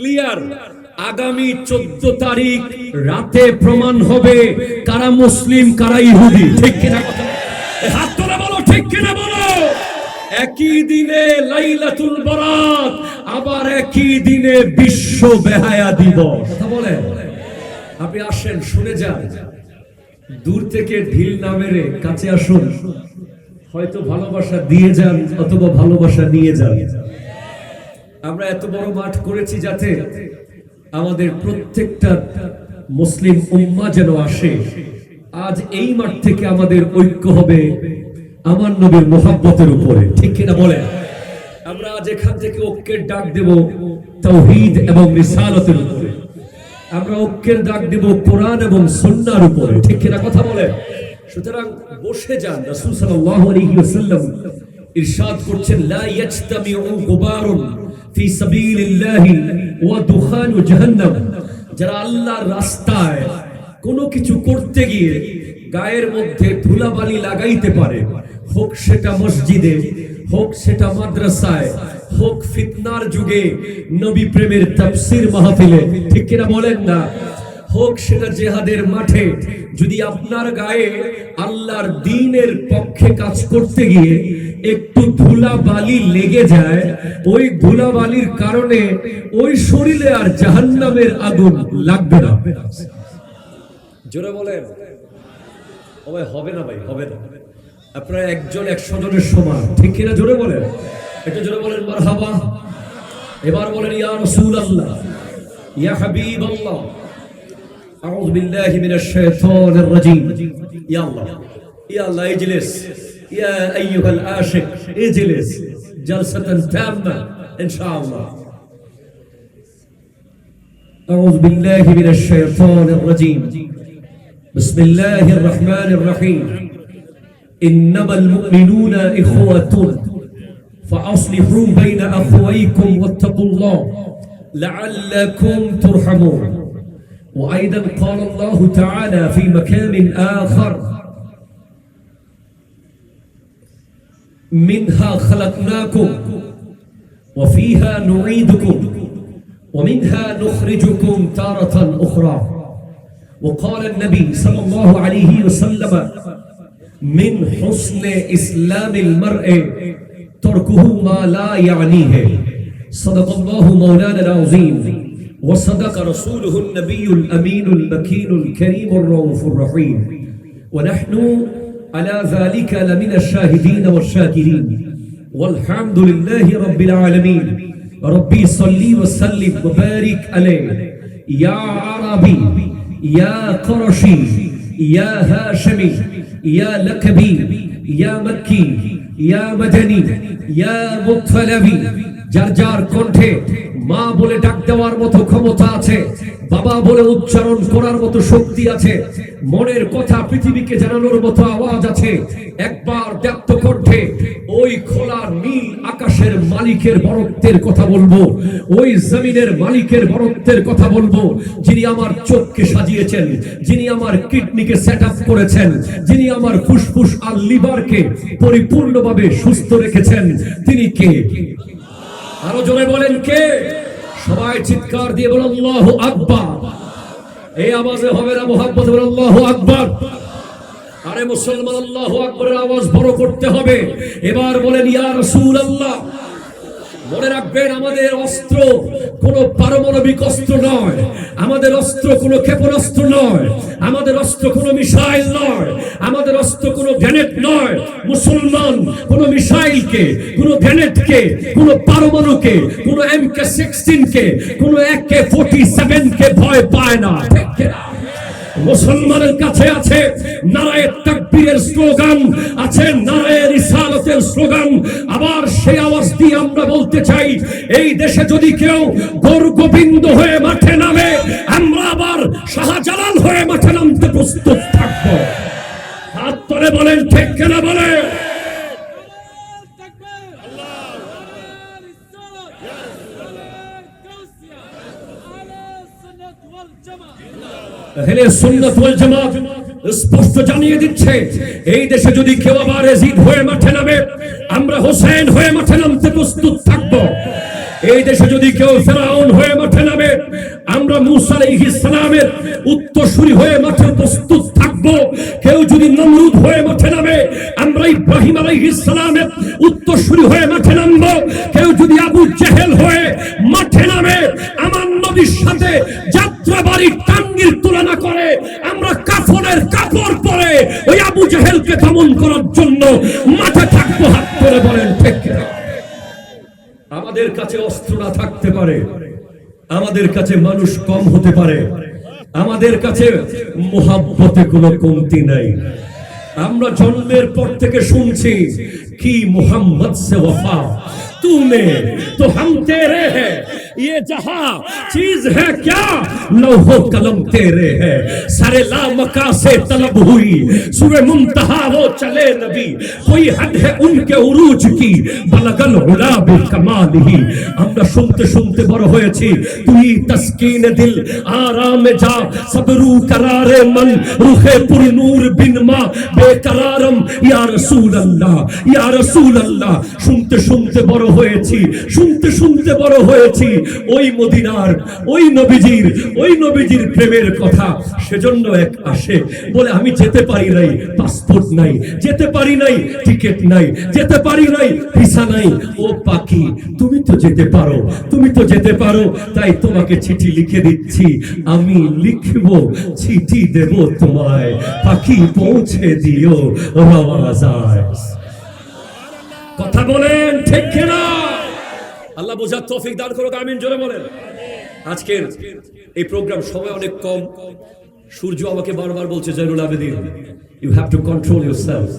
Clear আগামী চোদ্দ তারিখ রাতে প্রমাণ হবে কারা মুসলিম, কারা ইহুদি। ঠিক কিনা হাত তোলা বলো, ঠিক কিনা বলো? একই দিনে লাইলাতুল বরাত, আবার একই দিনে বিশ্ব বেহায়া দিবস। কথা বলে আপনি আসেন, শুনে যান। দূর থেকে ঢিল না মেরে কাছে আসুন। হয়তো ভালোবাসা দিয়ে যান, অথবা ভালোবাসা নিয়ে যান। আমরা এত বড় মাঠ করেছি যাতে আমাদের প্রত্যেকটা মুসলিম উম্মা যেন আসে। আজ এই মাঠ থেকে আমাদের ঐক্য হবে আমার নবীর মোহাব্বতের উপরে। ঠিক কিনা বলে আমরা আজ এখান থেকে ঐক্যের ডাক দেব তৌহিদ এবং রিসালতের উপরে। আমরা ঐক্যের ডাক দেব কোরআন এবং সুন্নার উপরে। ঠিক কিনা কথা বলে সুতরাং বসে যান। রাসূল সাল্লাল্লাহু আলাইহি ওয়াসাল্লাম ইরশাদ করছেন, লা ইয়াজতামিউ গুবারুন ফি সাবিলিল্লাহি ওয়া দুখানু জাহান্নাম। যারা আল্লাহর রাস্তায় কোনো কিছু করতে গিয়ে গায়ের মধ্যে ধুলাবালি লাগাইতে পারে, হোক সেটা মসজিদে, হোক সেটা মাদ্রাসায়, হোক ফিতনার যুগে নবী প্রেমের তাফসীর মাহফিলে, ঠিক কিনা বলেন না? হোক সেটা জেহাদের মাঠে, যদি আপনার গায়ে আল্লাহর দিনের পক্ষে কাজ করতে গিয়ে একটু ধুলা বালি লেগে যায়, ওই ধুলা বালির কারণে ওই শরীরে আর জাহান্নামের আগুন লাগবে না। জোরে বলেন। ভাই, হবে না ভাই, হবে না। আপনার একজন একশো জনের সমান, ঠিক কিনা জোরে বলেন? একটু জোরে বলেন মার হাবা এবার বলেন, ইয়া রসুল আল্লাহ ইয়া হাবিব আল্লাহ আউযু বিল্লাহি মিনাশ শাইতানির রাজিম। ইয়া আল্লাহ ইয়া আল্লাহ ইজলিস يا أيها العاشق اجلس جلسة تامة إن شاء الله. أعوذ بالله من الشيطان الرجيم. بسم الله الرحمن الرحيم. إنما المؤمنون إخوة فأصلحوا بين أخويكم واتقوا الله لعلكم ترحمون. وأيضا قال الله تعالى في مكان آخر منها خلقناكم وفيها نعيدكم ومنها نخرجكم تارة أخرى. وقال النبي صلى الله عليه وسلم من حسن إسلام المرء تركه ما لا يعنيه. صدق الله مولانا العظيم. وصدق رسوله النبي الأمين المكين الكريم الرؤوف الرحيم. ونحن على ذلك لمن الشاهدين والشاكرين. والحمد لله رب العالمين. ربي صلي وسلم وبارك عليه. يا عربي يا قرشي يا هاشمي يا لكبي يا مكي يا مدني يا مطلبي. جار جار كنت মা বলে ডাক দেওয়ার মতো ক্ষমতা আছে, বাবা বলে উচ্চারণ করার মতো শক্তি আছে, মনের কথা পৃথিবীকে জানানোর মতো আওয়াজ আছে। একবার ব্যক্ত কণ্ঠে ওই খোলা নীল আকাশের মালিকের বরত্বের কথা বলব, ওই জমিনের মালিকের বরত্বের কথা বলব, যিনি আমার চোখকে সাজিয়েছেন, যিনি আমার কিডনিকে সেট আপ করেছেন, যিনি আমার ফুসফুস আর লিভারকে পরিপূর্ণভাবে সুস্থ রেখেছেন, তিনি কে? আরও জোরে বলেন কে? সবাই চিৎকার দিয়ে বলেন, আল্লাহ আকবার। এই আওয়াজে হবে না মোহাম্মদ বলেন, আল্লাহ আকবার। আরে মুসলমান, আল্লাহ আকবরের আওয়াজ বড় করতে হবে। এবার বলেন ইয়ার সুর আল্লাহ মনে রাখবেন, আমাদের অস্ত্র কোনো পারমাণবিক অস্ত্র নয়। আমাদের অস্ত্র কোনো ক্ষেপণাস্ত্র নয়। আমাদের অস্ত্র কোনো মিসাইল নয়। আমাদের অস্ত্র কোনো গ্যানেট নয়। মুসলমান কোনো মিসাইলকে, কোনো গ্যানেটকে কোনো পারমাণুকে, কোনো এম কে সিক্সটিন কে কোনো এক কে ফোর্টি সেভেন কে ভয় পায় না। ঠিক কিনা? মুসলমানের কাছে আছে নারায়ের তাকবীরের স্লোগান, আছে নারায়ের রিসালাতের স্লোগান। আবার সেই আওয়াজ দিয়ে আমরা বলতে চাই, এই দেশে যদি কেউ গৌর গোবিন্দ হয়ে মাঠে নামে, আমরা আবার শাহজালাল হয়ে মাঠে নামতে প্রস্তুত থাকব। হাত তোলে বলেন, ঠিক কেনা বলে হেলে সুন্নাত ওয়াল জামাত স্পষ্ট জানিয়ে দিচ্ছে, এই দেশে যদি কেউ আবার এজিদ হয়ে মাঠে নামে, আমরা হোসেন হয়ে মাঠে নামতে প্রস্তুত থাকব। এই দেশে যদি কেউ ফেরাউন হয়ে মাঠে নামে, আমরা মুসা আলাইহিস সালামের উত্তরসূরি হয়ে মাঠে প্রস্তুত থাকব। কেউ যদি নমরুদ হয়ে মাঠে নামে, আমরা ইব্রাহিম আলাইহিস সালামের উত্তরসূরি হয়ে মাঠে নামব। কেউ যদি আবু জেহেল হয়ে মাঠে নামে, আমার নবীর সাথে যাত্রা বাড়ির টাঙ্গির তুলনা করে, আমরা কাফনের কাপড় পরে ওই আবু জাহেলকে দমন করার জন্য মাথা থাকব, হাত করে বলেন আমাদের কাছে অস্ত্র না থাকতে পারে, আমাদের কাছে মানুষ কম হতে পারে, আমাদের কাছে মোহাব্বতে কোনো কমতি নাই। আমরা জন্মের পর থেকে শুনছি, কি মোহাম্মদ সে ওফা। তুমে তো হাম তেরে হ্যাঁ ये जहां चीज है क्या लौहो कलम तेरे है सारे लामका से तलब हुई सुबह मुंतहा वो चले नबी कोई हद है उनके उरूज की बलगल गुलाब कमाल ही আমরা শুনতে শুনতে বড় হয়েছি তুই তসকিন দিল আরাম যা সবরু करारे मन रुखे पुर नूर बिन मा बेकरारम या रसूल अल्लाह या रसूल अल्लाह শুনতে শুনতে বড় হয়েছি শুনতে শুনতে বড় হয়েছি ওই মদিনার, ওই নবীজির ওই নবীজির প্রেমের কথা সেজন্য এক আসে। বলে, আমি যেতে পারি নাই পাসপোর্ট নাই, যেতে পারি নাই টিকিট নাই, যেতে পারি নাই ভিসা নাই। ও পাখি, তুমি তো যেতে পারো, তুমি তো যেতে পারো, তাই তোমাকে চিঠি লিখে দিচ্ছি। আমি লিখব, চিঠি দেব তোমায়। পাখি পৌঁছে দিও রওয়াজায় কথা বলেন, ঠিক কিনা? আল্লাহ বোঝার তৌফিক দান করুক, আমিন, জোরে বলেন। আজকের এই প্রোগ্রাম সময় অনেক কম। সূর্য আমাকে বারবার বলছে, Zainul Abedin you have to control yourself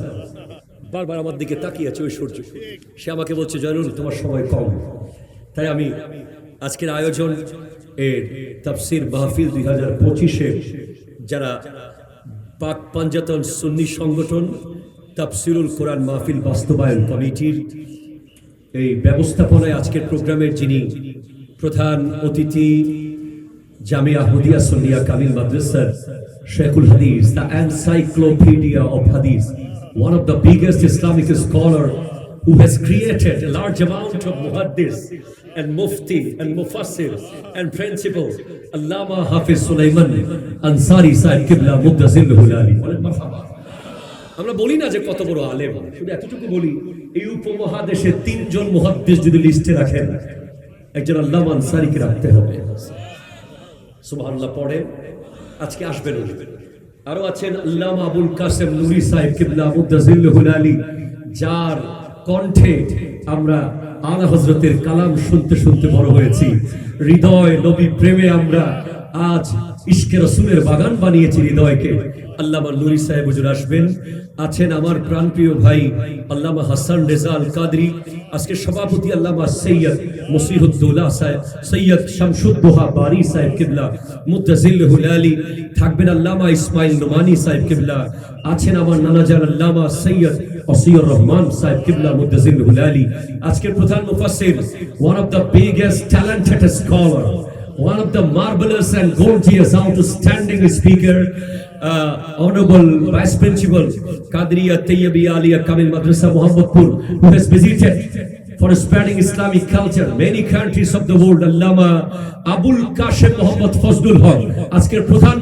বারবার আমার দিকে তাকিয়ে আছে ওই সূর্য। সে আমাকে বলছে, জয়নুল, তোমার সময় কম। তাই আমি আজকের আয়োজন এর তাফসির মাহফিল দুই হাজার পঁচিশে যারা পাক পাঞ্জাতন সুন্নি সংগঠন তাফসিরুল কোরআন মাহফিল বাস্তবায়ন কমিটির এই ব্যবস্থাপনায় আজকের প্রোগ্রামের যিনি প্রধান অতিথি, জামিয়া হুদিয়া সন্দিয়া কামিল মাদ্রাসার শেখুল হাদিস, the encyclopedia of hadith one of the biggest Islamic scholar who has created a large amount of muhaddis and mufti and mufassir and principal Allama Hafiz Sulaiman Ansari সাহেব কিবলা মুদ্দাসিল হুলালি আমরা বলি না যে কত বড় আলেম, শুধু এতটুকু বলি এই উপমহাদেশে তিনজন মুহাদ্দিস যদি লিস্টে রাখেন, একজন আল্লাহ আনসারিকে রাখতে হবে। সুবহানাল্লাহ পড়ে আজকে আসবেন। আরও আছেন আল্লামা আবুল কাসেম নুরি সাহেব কিবলা মুদাজিল্লুহুল আলী যার কণ্ঠে আমরা আলা হজরতের কালাম শুনতে শুনতে বড় হয়েছি। হৃদয়, নবী প্রেমে আমরা আজ ইশকে রসুলের বাগান বানিয়েছি হৃদয়কে। আল্লাহ নুরি সাহেব হুজুর আসবেন। আছেন আমার প্রাণপ্রিয় ভাই আল্লামা হাসান রেজাল কাদরি। আজকে সভাপতি আল্লামা সৈয়দ মুসিরুদ্দৌলা সাহেব, সৈয়দ শামসুদ্দোহা বারি সাহেব কিবলা মুদাজিল্লুহুল আলী, থাকবেন আল্লামা ইসমাইল নোমানি সাহেব কিবলা, আছেন আমার নানাজান আল্লামা সৈয়দ অসিয়র রহমান সাহেব কিবলা মুদাজিল্লুহুল আলী। আজকের প্রধান মুফাসসির, one of the biggest talented scholar, one of the marvelous and gorgeous outstanding speaker uh, honorable vice principal Qadriya Tayyibi Aliya Kamil Madrasa Muhammadpur who has visited for spreading Islamic culture many countries of the world Allama Abul Kashem Muhammad Fazlul Haq আজকের প্রধান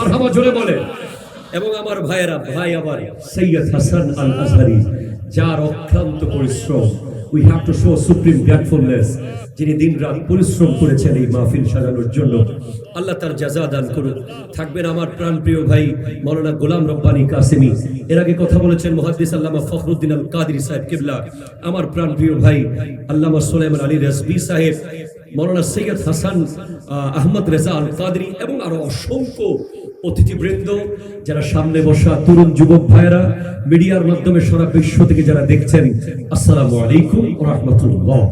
মারহাবা জোরে বলে এবং আমার ভাইয়েরা ভাই আমার সৈয়দ হাসান আল আজহারি যার অক্লান্ত পরিশ্রম we have to show supreme gratefulness যিনি দিন রাত পরিশ্রম করেছেন এই মাহফিল সাজানোর জন্য আল্লাহ তার জাজা দান করুন থাকবেন আমার প্রাণপ্রিয় ভাই মৌলানা গোলাম রব্বানি কাসেমি। এর আগে কথা বলেছেন মুহাদ্দিস আল্লামা ফখরুদ্দিন আল কাদরি সাহেব কিবলা। আমার প্রাণপ্রিয় ভাই আল্লামা সুলাইমান আলী রাজবি সাহেব মৌলানা সৈয়দ হাসান আহ, আহমদ রেজা আল কাদরি এবং আরও অসংখ্য অতিথিবৃন্দ যারা সামনে বসা তরুণ যুবক ভাইরা মিডিয়ার মাধ্যমে সারা বিশ্ব থেকে যারা দেখছেন আসসালামু আলাইকুম রাহমাতুল্লাহ।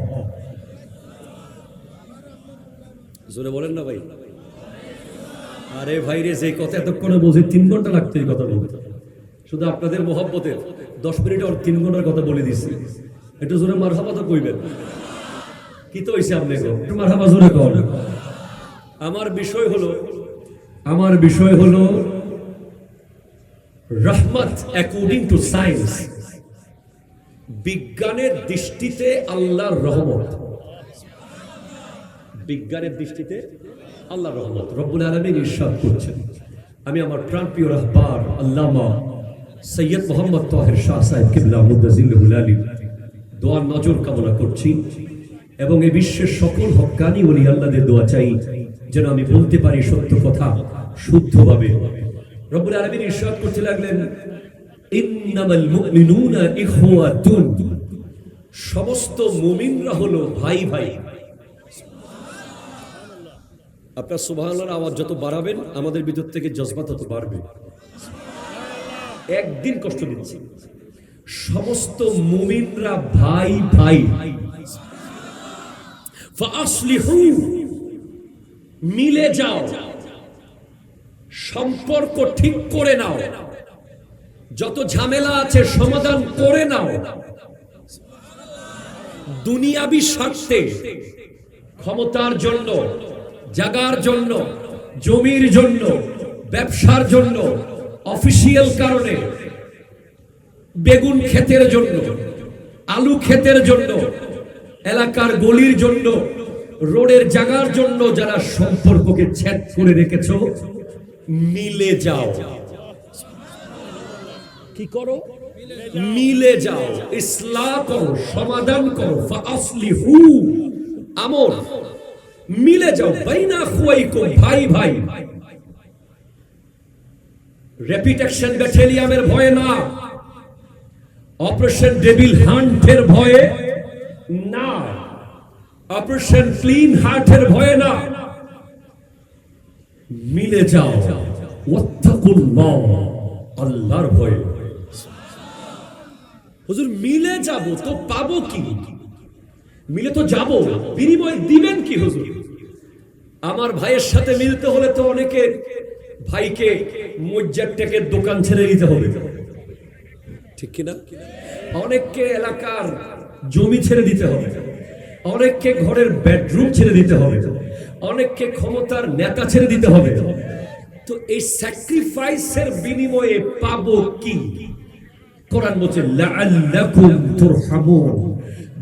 জোরে বলেন না ভাই। আরে ভাই রে যে কথা এতক্ষণে বলছি, তিন ঘণ্টা লাগতো এই কথা বলতে। শুধু আপনাদের মহব্বতের। দশ মিনিট আর তিন ঘণ্টার কথা বলে দিচ্ছি একটু জোরে মারহাবা তো কইবেন। কি তো হইছে আপনি মারহাবা জোরে কর আমার বিষয় হলো, আমার বিষয় হলো, রহমত অ্যাকর্ডিং টু সায়েন্স বিজ্ঞানের দৃষ্টিতে আল্লাহর রহমত। বিজ্ঞানের দৃষ্টিতে আল্লাহ রহমত, রব্বুল আলমিন ইরশাদ করছেন। আমি আমার প্রাণপ্রিয় রাহবার, আল্লামা সৈয়দ মোহাম্মদ তাহের শাহ সাহেব কিবলা আলী। দোয়ার নজর কামনা করছি এবং এই বিশ্বের সকল হক্কানি ওলি আল্লাহদের দোয়া চাই, যেন আমি বলতে পারি সত্য কথা, শুদ্ধভাবে। রব্বুল আলমিন ইরশাদ করতে লাগলেন সমস্ত মুমিনরা হলো ভাই ভাই। আপনার সুবহানাল্লাহর আওয়াজ যত বাড়াবেন, আমাদের ভিতর থেকে জজবা তত বাড়বে। একদিন কষ্ট দিচ্ছি। সমস্ত মুমিনরা ভাই ভাই। মিলে যাও। সম্পর্ক ঠিক করে নাও। যত ঝামেলা আছে, সমাধান করে নাও। দুনিয়াবি স্বার্থে ক্ষমতার জন্য জাগার জন্য, জমির জন্য, ব্যবসার জন্য, অফিসিয়াল কারণে, বেগুন ক্ষেতের জন্য, আলু ক্ষেতের জন্য, এলাকার গলির জন্য, রোডের জাগার জন্য যারা সম্পর্ককে ছেদ করে রেখেছ, মিলে যাও। কি করো? মিলে যাও। ইসলাম করো, সমাধান করো। আমর মিলে যাও, বাইনা খুয়াইকুম, ভাই ভাই। র্যাপিড অ্যাকশন ব্যাটালিয়ামের ভয়ে না। অপারেশন ডেভিল হান্টের ভয়ে না। অপারেশন ক্লিন হার্টের ভয়ে না। মিলে যাও। ওয়াত্তাকুল্লাহ, আল্লাহর ভয়ে। হুজুর, মিলে যাব তো পাবো কি? মিলে তো যাব। বিনিময় দিবেন কি, হুজুর? আমার ভাইয়ের সাথে মিলতে হলে তো অনেকে ভাইকে মজ্জার টেকের দোকান ছেড়ে দিতে হবে। ঠিক কিনা? অনেককে এলাকার জমি ছেড়ে দিতে হবে। অনেককে ঘরের বেডরুম ছেড়ে দিতে হবে। অনেককে ক্ষমতার নেতা ছেড়ে দিতে হবে। তো এই স্যাক্রিফাইসের বিনিময়ে পাবো কি? কোরআন বলছে, লাআল্লাকুম তুরহামুন।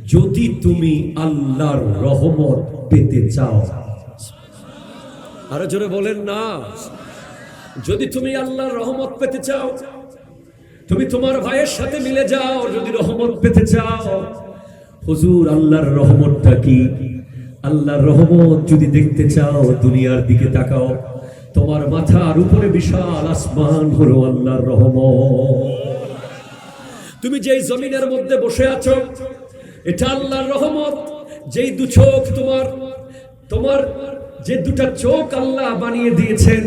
যদি তুমি আল্লাহর রহমত পেতে চাও আরও জোরে বলেন না। যদি তুমি আল্লাহর রহমত পেতে চাও, তুমি তোমার ভাইয়ের সাথে মিলে যাও, যদি রহমত পেতে চাও। হুজুর, আল্লাহর রহমতটা কি? আল্লাহর রহমত যদি দেখতে চাও, দুনিয়ার দিকে তাকাও। তোমার মাথার উপরে বিশাল আসমান হলো আল্লাহর রহমত। তুমি যেই জমিনের মধ্যে বসে আছো, এটা আল্লাহর রহমত। যেই দু চোখ তোমার তোমার যে দুটা চোখ আল্লাহ বানিয়ে দিয়েছেন,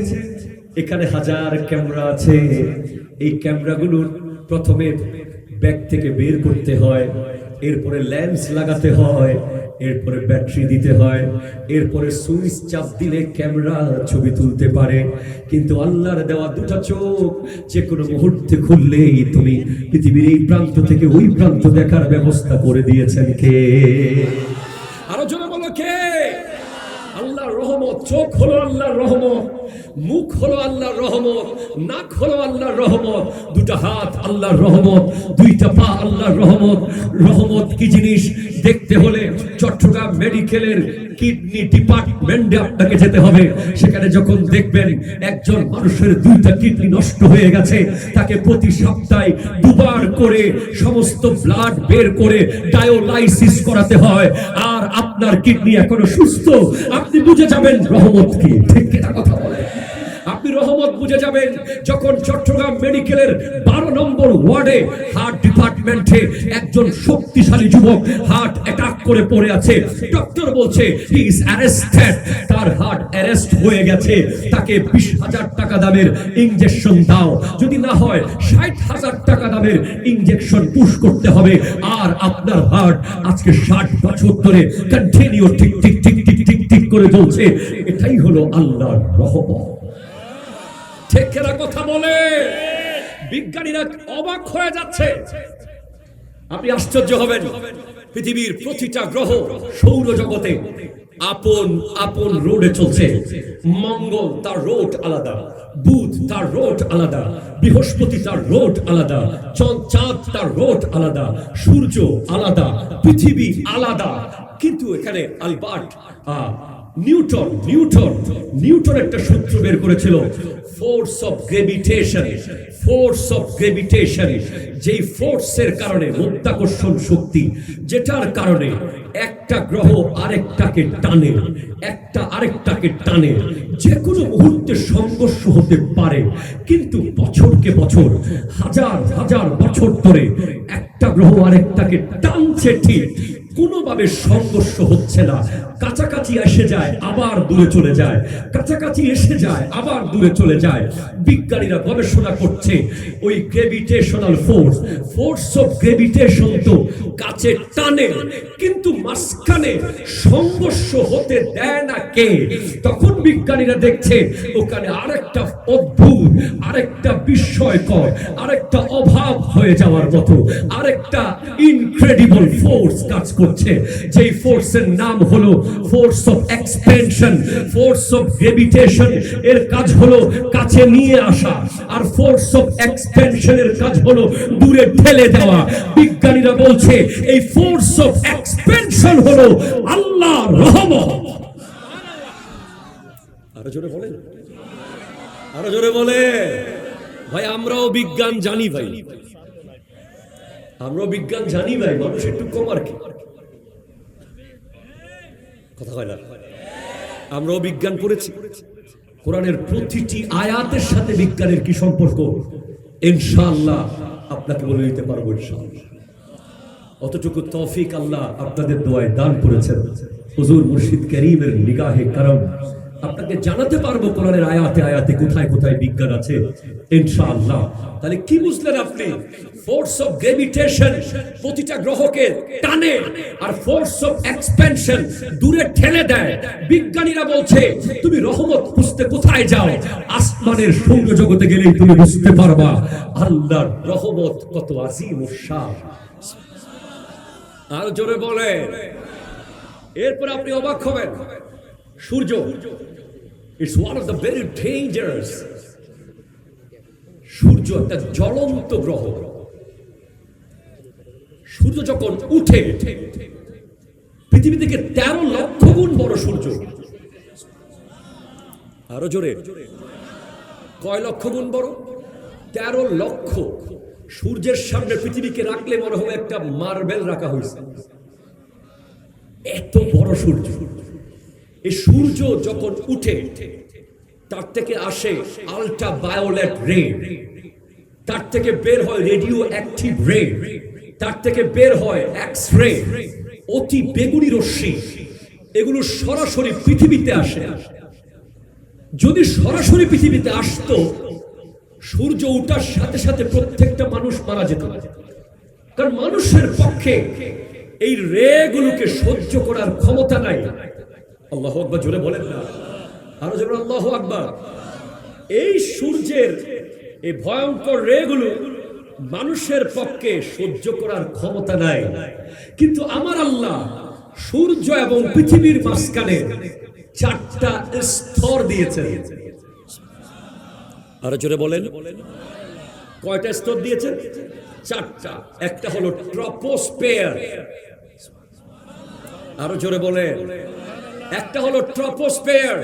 এখানে হাজার ক্যামেরা আছে। এই ক্যামেরাগুলোর প্রথমে ব্যাগ থেকে বের করতে হয়, এরপরে লেন্স লাগাতে হয়, এরপরে ব্যাটারি দিতে হয়, এরপরে সুইচ চাপ দিলে ক্যামেরা ছবি তুলতে পারে। কিন্তু আল্লাহর দেওয়া দুটা চোখ যে কোনো মুহূর্তে খুললেই তুমি পৃথিবীর এই প্রান্ত থেকে ওই প্রান্ত দেখার ব্যবস্থা করে দিয়েছেন কে আরও জোরে বলো কে আল্লাহর রহমত চোখ হলো আল্লাহর রহমত, মুখ হলো আল্লাহর রহমত, নাক হলো আল্লাহর রহমত, দুটা হাত আল্লাহর রহমত, দুইটা পা আল্লাহর রহমত। রহমত কি জিনিস? দেখতে হলে চট্টগ্রাম মেডিকেলের কিডনি ডিপার্টমেন্টে আপনাকে যেতে হবে। সেখানে যখন দেখবেন একজন মানুষের দুইটা কিডনি নষ্ট হয়ে গেছে, তাকে প্রতি সপ্তাহে দুবার করে সমস্ত ব্লাড বের করে ডায়োলাইসিস করাতে হয়। আর আপনার কিডনি এখনও সুস্থ, আপনি বুঝে যাবেন রহমত কি। ঠিক কথা বলে? আপনি রহমত বুঝে যাবেন যখন চট্টগ্রাম মেডিকেলের বারো নম্বর ওয়ার্ডে হার্ট ডিপার্টমেন্টে একজন শক্তিশালী যুবক হার্ট অ্যাটাক করে পড়ে আছে। ডক্টর বলছে ইজ অ্যারেস্টেড তার হার্ট অ্যারেস্ট হয়ে গেছে। তাকে বিশ হাজার টাকা দামের ইঞ্জেকশন দাও। যদি না হয়, ষাট হাজার টাকা দামের ইঞ্জেকশন পুশ করতে হবে। আর আপনার হার্ট আজকে ষাট বছর ধরে কন্টিনিউ ঠিক ঠিক ঠিক ঠিক ঠিক ঠিক করে চলছে। এটাই হলো আল্লাহর রহমত। কেনা কথা বলে। বিজ্ঞানীরা অবাক হয়ে যাচ্ছে। আপনি আশ্চর্য হবেন। পৃথিবীর প্রতিটা গ্রহ সৌরজগতে আপন আপন রোডে চলছে। মঙ্গল তার রোড আলাদা, বুধ তার রোড আলাদা, বৃহস্পতি তার রোড আলাদা চাঁদ তার রোড আলাদা, সূর্য আলাদা, পৃথিবী আলাদা। কিন্তু এখানে আলবার্ট নিউটন নিউটন নিউটন একটা সূত্র বের করেছিল। Force of gravitation force of gravitation যেই ফোর্সের কারণে মধ্যাকর্ষণ শক্তি, যেটার কারণে একটা গ্রহ আরেকটাকে টানে, একটা আরেকটাকে টানে। যে কোনো মুহূর্তে সংঘর্ষ হতে পারে, কিন্তু বছরকে বছর, হাজার হাজার বছর ধরে একটা গ্রহ আরেকটাকে টানছে ঠিক কোনোভাবে সংঘর্ষ হচ্ছে না। কাছাকাছি এসে যায়, আবার দূরে চলে যায়। কাছাকাছি এসে যায়, আবার দূরে চলে যায়। বিজ্ঞানীরা গবেষণা করছে, ওই gravitational force force of gravitation তো কাছে টানে, কিন্তু মাঝখানে সংঘর্ষ হতে দেয় না কে? তখন বিজ্ঞানীরা দেখছে, ওখানে আরেকটা অদ্ভুত, আরেকটা বিস্ময়কর, আরেকটা অভাব হয়ে যাওয়ার মতো, আরেকটা ইনক্রেডিবল ফোর্স কাজ করছে যেই ফোর্সের নাম হলো force of expansion force of gravitation এর কাজ হলো কাছে নিয়ে আসা। আর ফোর্স অফ এক্সপেনশনের কাজ হলো দূরে ঠেলে দেওয়া। বিজ্ঞানীরা বলছে, এই ফোর্স অফ এক্সপেনশন হলো আল্লাহ রহমত। আরও জোরে বলেন। আরও জোরে বলে ভাই, আমরাও বিজ্ঞান জানি ভাই। আমরাও বিজ্ঞান জানি ভাই, মানুষ একটু কম আর কি। কথা হয় না? আমরাও বিজ্ঞান পড়েছি। কোরআনের প্রতিটি আয়াতের সাথে বিজ্ঞানের কি সম্পর্ক? ইনশাআল্লাহ আপনাকে বলে দিতে পারব ইনশাআল্লাহ। অতটুকু তৌফিক আল্লাহ আপনাদের দোয়ায় দান করেছেন। হুজুর মুর্শিদ করিমের নিগাহে কারণ আপনাকে জানাতে পারব কোরআনের আয়াতে আয়াতে কোথায় কোথায় বিজ্ঞান আছে? ইনশাআল্লাহ। তাহলে কি বুঝলেন আপনি? ফোর্স অফ গ্রেভিটেশন প্রতিটা গ্রহকে টানে আর ফোর্স অফ এক্সপেনশন দূরে ঠেলে দেয়। বিজ্ঞানীরা বলছে, তুমি রহমত খুঁজতে কোথায় যাও? আসমানের সৌর জগতে গেলেই তুমি বুঝতে পারবা। আল্লাহর রহমত কত আজিম শাহ। আর জোরে বলে এরপর আপনি অবাক হবেন। সূর্য it's one of the very dangerous সূর্য একটা জ্বলন্ত গ্রহ। সূর্য যখন উঠে, পৃথিবী থেকে তেরো লক্ষ গুণ বড় সূর্য। আরও জোরে। কয় লক্ষ গুণ বড়? তেরো লক্ষ। সূর্যের সামনে পৃথিবীকে রাখলে মনে হবে একটা মার্বেল রাখা হয়েছে। এত বড় সূর্য। এই সূর্য যখন উঠে, তার থেকে আসে আলট্রা বায়োলেট রে তার থেকে বের হয় রেডিও অ্যাক্টিভ রে তার থেকে বের হয় এক্স রে অতি বেগুনি রশ্মি। এগুলো সরাসরি পৃথিবীতে আসে। যদি সরাসরি পৃথিবীতে আসতো, সূর্য উঠার সাথে সাথে প্রত্যেকটা মানুষ মারা যেত। কারণ মানুষের পক্ষে এই রেগুলোকে সহ্য করার ক্ষমতা নাই। আল্লাহ আকবার জোরে বলেন না। আরও জোরে আল্লাহ আকবার। এই সূর্যের এই ভয়ঙ্কর রেগুলো মানুষের পক্ষে সহ্য করার ক্ষমতা নাই। কিন্তু আমার আল্লাহ সূর্য এবং পৃথিবীর মাঝখানে চারটা স্তর দিয়েছেন। আরও জোরে বলেন। কয়টা স্তর দিয়েছেন? চারটা। একটা হলো ট্রপোস্পেয়ার আরও জোরে বলেন। একটা হলো ট্রপোস্পেয়ার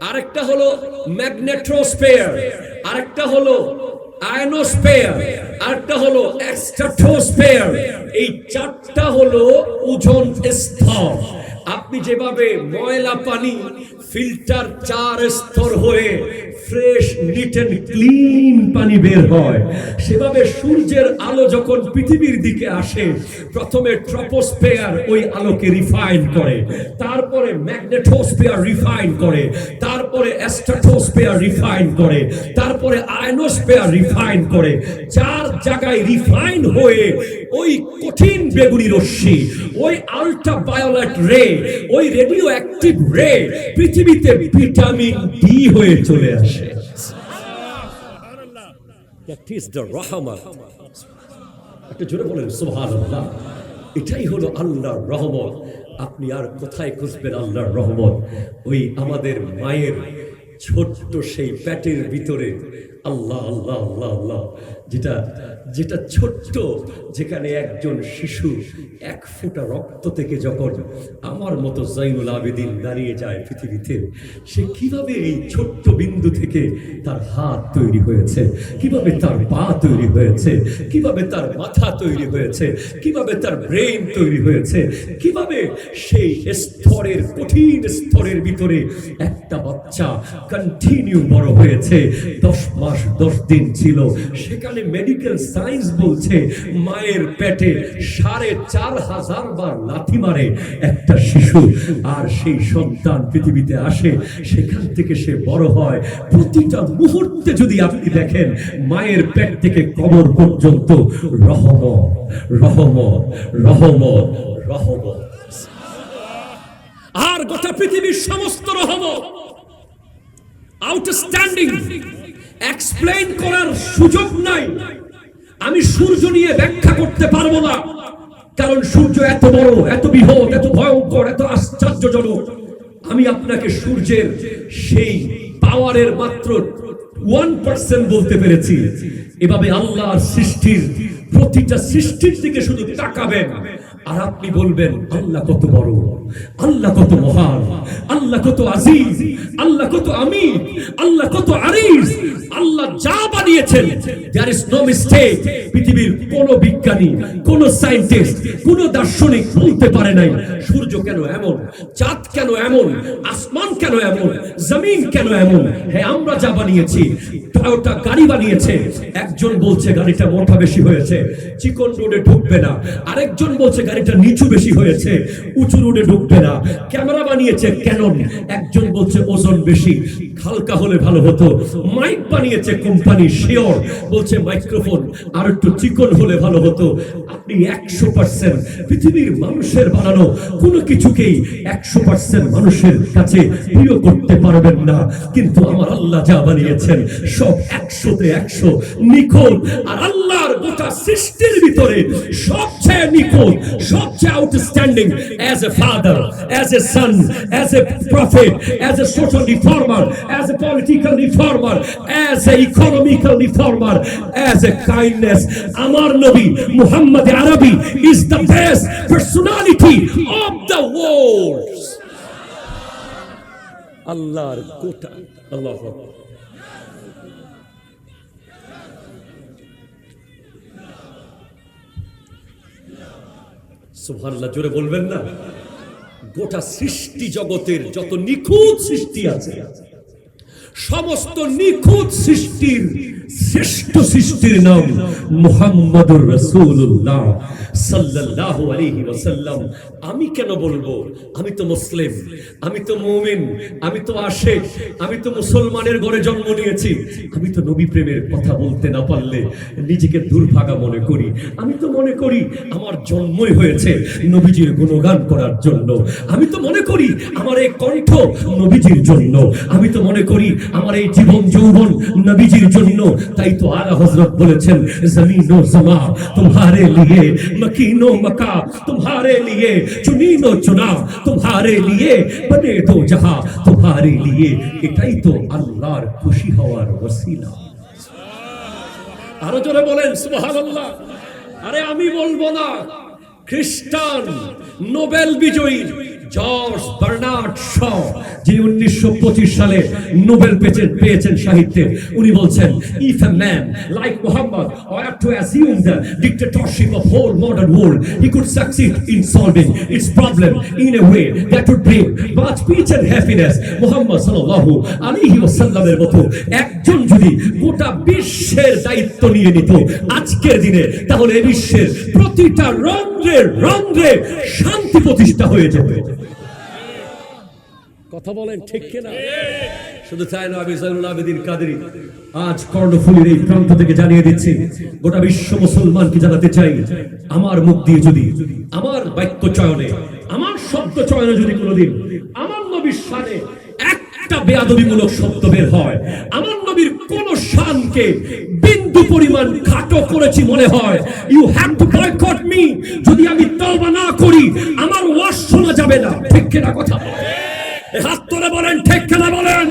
আরেকটা হলো ম্যাগনেট্রোস্পেয়ার আরেকটা হলো আয়নোস্পেয়ার আরেকটা হলো এক্সট্রাটোস্পেয়ার এই চারটা হলো ওজন স্তর। আপনি যেভাবে ময়লা পানি ফিল্টার চার স্তর হয়ে ফ্রেশ, নিট এন্ড ক্লিন পানি বের হয়। সেভাবে সূর্যের আলো যখন পৃথিবীর দিকে আসে, প্রথমে ট্রপোস্পেয়ার ওই আলোকে রিফাইন করে, তারপরে ম্যাগনেটোস্পেয়ার রিফাইন করে, তারপরে অ্যাস্ট্রাটোস্পেয়ার রিফাইন করে, তারপরে আয়নোস্পেয়ার রিফাইন করে। চার জায়গায় রিফাইন হয়ে ওই কঠিন বেগুনি রশ্মি, ওই আলট্রা বায়োলেট রে, ওই রেডিও অ্যাক্টিভ রে পৃথিবীতে ভিটামিন ডি হয়ে চলে আসে। একটা জোরে বলেন, সুবহানাল্লাহ। এটাই হলো আল্লাহর রহমত। আপনি আর কোথায় খুঁজবেন আল্লাহর রহমত? ওই আমাদের মায়ের ছোট্ট সেই পেটের ভিতরে। আল্লাহ আল্লাহ আল্লাহ আল্লাহ। যেটা যেটা ছোট্ট, যেখানে একজন শিশু এক ফোঁটা রক্ত থেকে যখন আমার মতো জাইনুল আবেদিন দাঁড়িয়ে যায় পৃথিবীতে, সে কীভাবে এই ছোট্ট বিন্দু থেকে তার হাত তৈরি হয়েছে? কীভাবে তার পা তৈরি হয়েছে? কীভাবে তার মাথা তৈরি হয়েছে? কীভাবে তার ব্রেন তৈরি হয়েছে? কীভাবে সেই স্তরের কঠিন স্তরের ভিতরে একটা বাচ্চা কন্টিনিউ বড় হয়েছে? দশ মাস, দশ দিন ছিল। সেখানে মেডিকেল সায়েন্স বলছে, মায়ের পেটে সাড়ে চার হাজার বার লাথি মারে একটা শিশু। আর সেই সন্তান পৃথিবীতে আসে, সেখান থেকে সে বড় হয়। প্রতিটা মুহূর্তে যদি আপনি দেখেন, মায়ের পেট থেকে কবর পর্যন্ত রহমত রহমত রহমত রহমত আর গোটা পৃথিবীর সমস্ত রহমত আউটস্ট্যান্ডিং এক্সপ্লেইন করার সুযোগ নাই। আমি সূর্য নিয়ে ব্যাখ্যা করতে পারব না। কারণ সূর্য এত বড়, এত বৃহৎ, এত ভয়ঙ্কর, এত আশ্চর্যজনক। আমি আপনাকে সূর্যের সেই পাওয়ারের মাত্র ওয়ান পার্সেন্ট বলতে পেরেছি। এভাবে আল্লাহর সৃষ্টির, প্রতিটা সৃষ্টির দিকে শুধু তাকাবেন। আর আপনি বলবেন, আল্লাহ কত বড়। আল্লাহ কত মহান, আল্লাহ কত আজিজ, আল্লাহ কত আমি আল্লাহ কত আরিজ। আল্লাহ যা বানিয়েছেন দেয়ার ইজ নো মিস্টেক পৃথিবীর কোন বিজ্ঞানী, কোন সায়েন্টিস্ট কোন দার্শনিক বলতে পারে নাই, সূর্য কেন এমন, চাঁদ কেন এমন, আসমান কেন এমন, জমিন কেন এমন? হ্যাঁ আমরা যা বানিয়েছি টয়োটা গাড়ি বানিয়েছে, একজন বলছে গাড়িটা মোটা বেশি হয়েছে, চিকন রোডে ঢুকবে না, আরেকজন বলছে গাড়িটা নিচু বেশি হয়েছে, উঁচু রোডে ঢুকবে না। ক্যামেরা বানিয়েছে ক্যানন একজন বলছে, ওজন বেশি, হালকা হলে ভালো হতো। মাইক বানিয়েছে কোম্পানি শিওর বলছে, মাইক্রোফোন আর একটু চিকন হলে ভালো হতো। আপনি একশো পার্সেন্ট পৃথিবীর মানুষের বানানো কোনো কিছুকেই একশো পার্সেন্ট মানুষের কাছে প্রিয় করতে পারবেন না। কিন্তু আমার আল্লাহ যা বানিয়েছেন, সব একশোতে একশো নিখোঁজ। আর আল্লাহর গোটা সৃষ্টির ভিতরে সবচেয়ে নিখোঁজ, সবচেয়ে outstanding as a father as a son as a prophet as a social reformer as a political reformer as a economical reformer as a kindness আমার নবী Muhammad Arabi is the best personality of the world আল্লাহর গোটা আল্লাহ সুবহানাল্লাহ জোরে বলবেন না গোটা সৃষ্টি জগতের যত নিখুঁত সৃষ্টি আছে সমস্ত নিখুঁত সৃষ্টির, শ্রেষ্ঠ সৃষ্টির নাম মুহাম্মদুর রাসূলুল্লাহ সাল্লাল্লাহু আলাইহি ওয়াসাল্লাম। আমি কেন বলব? আমি তো মুসলিম, আমি তো মুমিন, আমি তো আশেক, আমি তো মুসলমানের ঘরে জন্ম নিয়েছি। আমি তো নবী প্রেমের কথা বলতে না পারলে নিজেকে দুর্ভাগা মনে করি। আমি তো মনে করি আমার জন্মই হয়েছে নবীজির গুণগান করার জন্য। আমি তো মনে করি আমার এই কণ্ঠ নবীজির জন্য। আমি তো মনে করি আমার এই জীবন যৌবন নবীজির জন্য। তাই তো আলা হজরত বলেছেন, জমিন ও জমা তোমারে লিয়ে, মকিনো মকা তোমারে লিয়ে চুনিনো চুনা তোমারে লিয়ে, বনে দো জাহা তোমারে লিয়ে। এটাই তো আল্লাহর খুশি হওয়ার ওসিলা। আরও জোরে বলেন, সুবহানাল্লাহ। আরে আমি বলব না, খ্রিস্টান, নোবেল বিজয়ী জর্জ বার্নার্ড শ, যিনি উনিশশো পঁচিশ সালে নোবেল পেয়েছেন পেয়েছেন সাহিত্যে। উনি বলছেন if a man like Mohammad ought to assume the dictatorship of whole modern world, he could succeed in solving its problem in a way that would bring much peace and happiness. Mohammad সাল্লাল্লাহু আলাইহি ওয়াসাল্লামের মতো একজন যদি গোটা বিশ্বের দায়িত্ব নিয়ে নিত আজকের দিনে, তাহলে বিশ্বের প্রতিটা রন্ধ্রে রন্ধ্রে শান্তি প্রতিষ্ঠা হয়ে যেত। কথা বলেন ঠিক কিনা? শুধু চাই না আমি জয়নুল আবেদিন কাদেরি আজ কর্ণফুলির এই প্রান্ত থেকে জানিয়ে দিচ্ছি গোটা বিশ্ব মুসলমানকে জানাতে চাই আমার মুখ দিয়ে যদি আমার বাক্য চয়নে আমার শব্দ চয়নে যদি কোনোদিন আমার নবীর সানে একটা বেয়াদবিমূলক শব্দ বের হয় আমার নবীর কোন শানকে বিন্দু পরিমাণ খাটো করেছি মনে হয় you have to boycott me যদি আমি তওবা না করি আমার ওয়াজ শোনা যাবে না ঠিক কিনা কথা হাত তোলে বলেন ঠিক খেলা বলেন?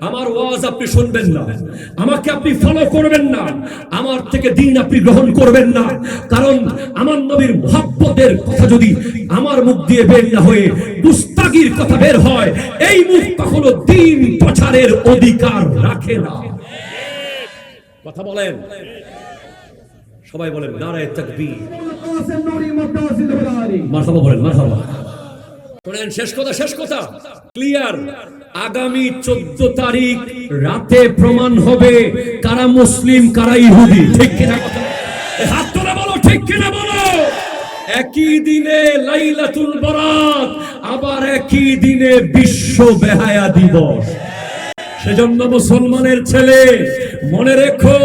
আমার ওয়াজ আপনি শুনবেন না। আমাকে আপনি ফলো করবেন না। আমার থেকে দিন আপনি গ্রহণ করবেন না। কারণ আমার নবীর মহাব্বতের কথা যদি আমার মুখ দিয়ে বের না হয়ে মুস্তাগির কথা বের হয় এই মুখ কখনো দিন প্রচারের অধিকার রাখে না। কথা বলেন। সবাই বলেন নারায় তাকবীর। মারহাবা বলেন মারহাবা। শোনেন, শেষ কথা শেষ কথা। ক্লিয়ার আগামী চোদ্দ তারিখ রাতে প্রমাণ হবে কারা মুসলিম, কারা ইহুদি। ঠিক কিনা হাত তোলা বলো, ঠিক কিনা বলো? একই দিনে লাইলাতুল বরাত, আবার একই দিনে বিশ্ব বেহায়া দিবস। সেজন্য মুসলমানের ছেলে, মনে রেখো,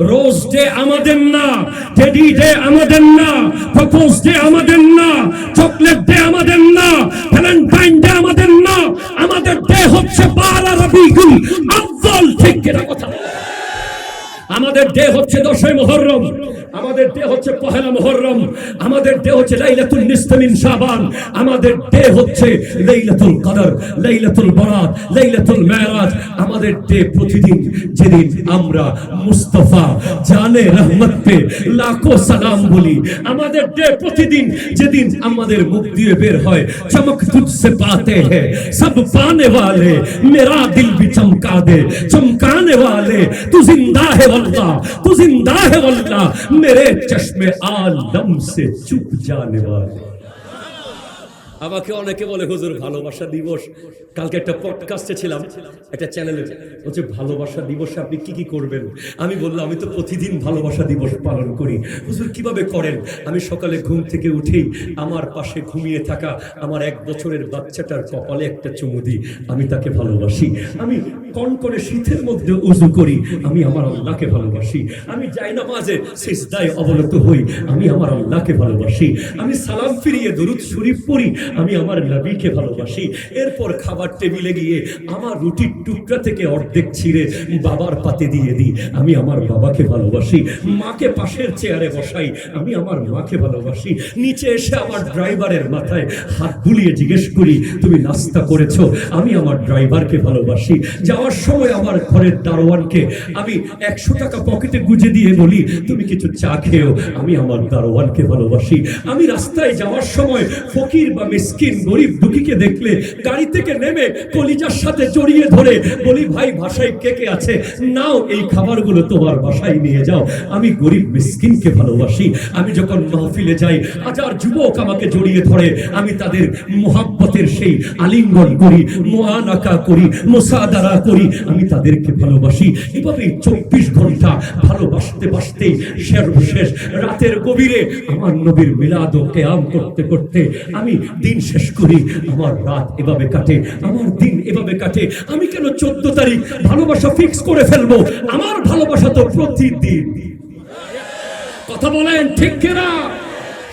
রোজ ডে আমাদের না, টেডি ডে আমাদের না, প্রপোজ ডে আমাদের না, চকলেট ডে আমাদের না, ভ্যালেন্টাইন ডে আমাদের না, আমাদের ডে হচ্ছে বারা রবিগুল আফজল ঠিক কিনা কথা? আমাদের ডে হচ্ছে দশই মুহররম আমাদের ডে হচ্ছে পহেলা মুহররম আমাদের ডে হচ্ছে লাইলাতুল নিসফ মিন শাবান আমাদের ডে হচ্ছে লাইলাতুল কদর লাইলাতুল বরাত লাইলাতুল মেরাজ আমাদের ডে প্রতিদিন যেদিন আমরা মুস্তাফা জানে রহমত পে লাখো সালাম বলি আমাদের ডে প্রতিদিন যেদিন আমাদের মুখ দিয়ে বের হয় চমক তুঝসে পাতে हैं सब पाने वाले मेरा दिल भी चमका दे चमकाने वाले तू जिंदा है वल्लाह तू जिंदा है वल्लाह मेरे चश्मे आलम से चुप जाने वाले। আমাকে অনেকে বলে, হুজুর, ভালোবাসা দিবস। কালকে একটা পডকাস্টে ছিলাম, একটা চ্যানেলে বলছে ভালোবাসা দিবসে আপনি কি কি করবেন? আমি বললাম, আমি তো প্রতিদিন ভালোবাসা দিবস পালন করি। হুজুর, কীভাবে করেন? আমি সকালে ঘুম থেকে উঠেই আমার পাশে ঘুমিয়ে থাকা আমার এক বছরের বাচ্চাটার কপালে একটা চুমু দিই। আমি তাকে ভালোবাসি। আমি কন করে শীতের মধ্যে উজু করি, আমি আমার আল্লাহকে ভালোবাসি। আমি যাই না মাঝে সিজদায় অবনত হই, আমি আমার আল্লাহকে ভালোবাসি। আমি সালাম ফিরিয়ে দরুদ শরীফ পড়ি আমি আমার নবীকে ভালোবাসি। এরপর খাবার টেবিলে গিয়ে আমার রুটির টুকরা থেকে অর্ধেক ছিঁড়ে বাবার পাতে দিয়ে দিই। আমি আমার বাবাকে ভালোবাসি, মাকে পাশের চেয়ারে বসাই। আমি আমার মাকে ভালোবাসি। নিচে এসে আমার ড্রাইভারের মাথায় হাত বুলিয়ে জিজ্ঞেস করি, তুমি নাস্তা করেছ? আমি আমার ড্রাইভারকে ভালোবাসি। যাওয়ার সময় আমার ঘরের দারোয়ানকে আমি একশো টাকা পকেটে গুজে দিয়ে বলি, তুমি কিছু চা খেয়েও? আমি আমার দারোয়ানকে ভালোবাসি। আমি রাস্তায় যাওয়ার সময় ফকির বা মিসকিন গরিব দুঃখীকে দেখলে গাড়ি থেকে নেমে কলিজার সাথে জড়িয়ে ধরে বলি, ভাই ভাষায় কে কে আছে? নাও এই খাবারগুলো তোমার বাসায় নিয়ে যাও। আমি গরিব মিসকিনকে ভালোবাসি। আমি যখন মাহফিলে যাই, হাজার যুবক আমাকে জড়িয়ে ধরে। আমি তাদের মোহাব্বতের সেই আলিঙ্গন করি, মোয়ানাকা করি, মোসাদারা করি। আমি তাদেরকে ভালোবাসি। এভাবে চব্বিশ ঘণ্টা ভালোবাসতে বাসতেই সর্বশেষ রাতের গভীরে আমার নবীর মিলাদ ও কেয়াম করতে করতে আমি দিন শেষ করি, আমার রাত এভাবে কাটে, আমার দিন এভাবে কাটে। আমি কেন চোদ্দ তারিখ ভালোবাসা ফিক্স করে ফেলব? আমার ভালোবাসা তো প্রতিদিন। কথা বলেন ঠিক কিনা?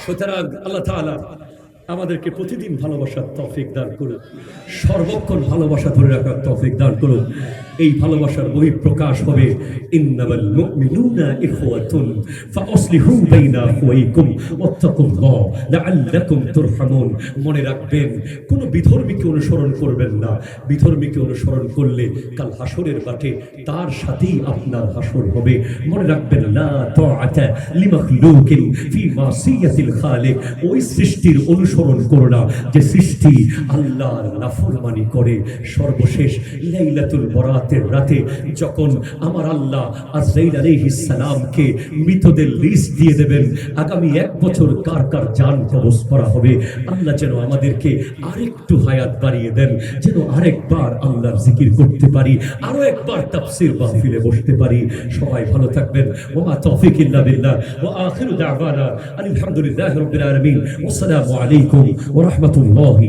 সুতরাং আল্লাহ আমাদেরকে প্রতিদিন ভালোবাসার তৌফিক দান করুন সর্বক্ষণ ভালোবাসা ধরে রাখার তৌফিক দান করুন এই ভালোবাসার বহিঃপ্রকাশ হবে। মনে রাখবেন, কোন বিধর্মীকে অনুসরণ করবেন না। বিধর্মীকে অনুসরণ করলে কাল হাসরের বাটে তার সাথেই আপনার হাসর হবে। মনে রাখবেন খালিক। ওই সৃষ্টির অনুসরণ করো না। যে সৃষ্টি আল্লাহর নাফরমানি করে। সর্বশেষ লাইলাতুল বরাতের রাতে যখন আমার আল্লাহ আজরাইল আলাইহিস সালামকে মৃতদের লিস্ট দিয়ে দেবেন, আগামী এক বছর কার কার জান কবজ করা হবে, আল্লাহ যেন আমাদেরকে আরেকটু হায়াত বাড়িয়ে দেন, যেন আরেকবার আল্লাহর জিকির করতে পারি, আরও একবার তাফসীর মাহফিলে বসতে পারি। সবাই ভালো থাকবেন। ওমা তৌফিক ইল্লা বিল্লাহ। ওয়া আখিরু দাওয়ানা আলহামদুলিল্লাহি রাব্বিল আলামিন। ওয়াসসালামু আলাইকুম ওয়া রাহমাতুল্লাহি